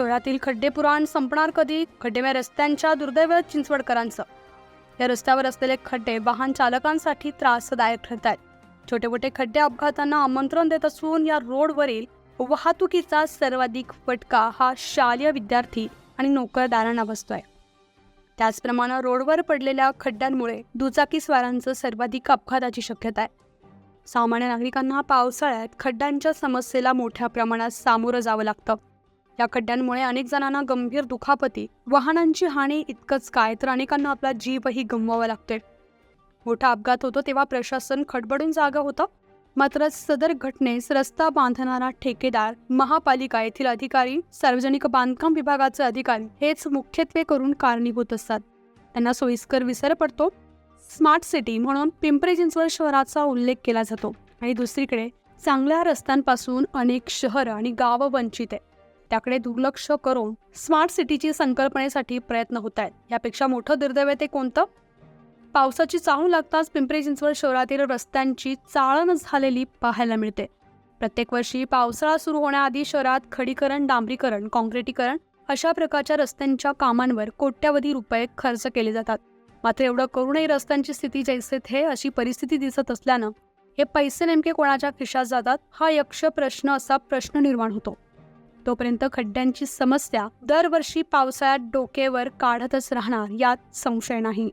शहरातील खड्डे पुराण संपणार कधी? खड्डेमय रस्त्यांच्या दुर्दैव चिंचवडकरांचं. या रस्त्यावर असलेले खड्डे वाहन चालकांसाठी त्रासदायक ठरत आहेत छोटे मोठे खड्डे अपघातांना आमंत्रण देत असून या रोडवरील वाहतुकीचा सर्वाधिक फटका हा शालेय विद्यार्थी आणि नोकरदारांना बसतोय. त्याचप्रमाणे रोडवर पडलेल्या खड्ड्यांमुळे दुचाकीस्वारांचं सर्वाधिक अपघाताची शक्यता आहे. सामान्य नागरिकांना पावसाळ्यात खड्ड्यांच्या समस्येला मोठ्या प्रमाणात सामोरं जावं लागतं. या खड्ड्यांमुळे अनेक जणांना गंभीर दुखापती. वाहनांची हानी इतकंच काय? तर अनेकांना आपला जीवही गमवावा लागतोय. मोठा अपघात होतो तेव्हा प्रशासन खडबडून जागा होतं. मात्र सदर घटनेस रस्ता बांधणारा ठेकेदार महापालिका येथील अधिकारी सार्वजनिक बांधकाम विभागाचे अधिकारी हेच मुख्यत्वे करून कारणीभूत असतात. त्यांना सोयीस्कर विसर पडतो. स्मार्ट सिटी म्हणून पिंपरी चिंचवड शहराचा उल्लेख केला जातो. आणि दुसरीकडे चांगल्या रस्त्यांपासून अनेक शहरं आणि गावं वंचित आहे त्याकडे दुर्लक्ष करून स्मार्ट सिटीची संकल्पनेसाठी प्रयत्न होत आहेत यापेक्षा मोठं दुर्दैव ते कोणतं? पावसाची चाहूल लागताच पिंपरी चिंचवड शहरातील रस्त्यांची चाळण झालेली पाहायला मिळते. प्रत्येक वर्षी पावसाळा सुरू होण्याआधी शहरात खडीकरण डांबरीकरण काँक्रिटीकरण अशा प्रकारच्या रस्त्यांच्या कामांवर कोट्यावधी रुपये खर्च केले जातात. मात्र एवढं करूनही रस्त्यांची स्थिती जैसे थे अशी परिस्थिती दिसत असल्यानं हे पैसे नेमके कोणाच्या खिशात जातात? हा यक्ष प्रश्न असा प्रश्न निर्माण होतो. तोपर्यंत खड्ड्यांची समस्या दरवर्षी पावसाळ्यात डोकेवर काढतच राहणार यात संशय नाही.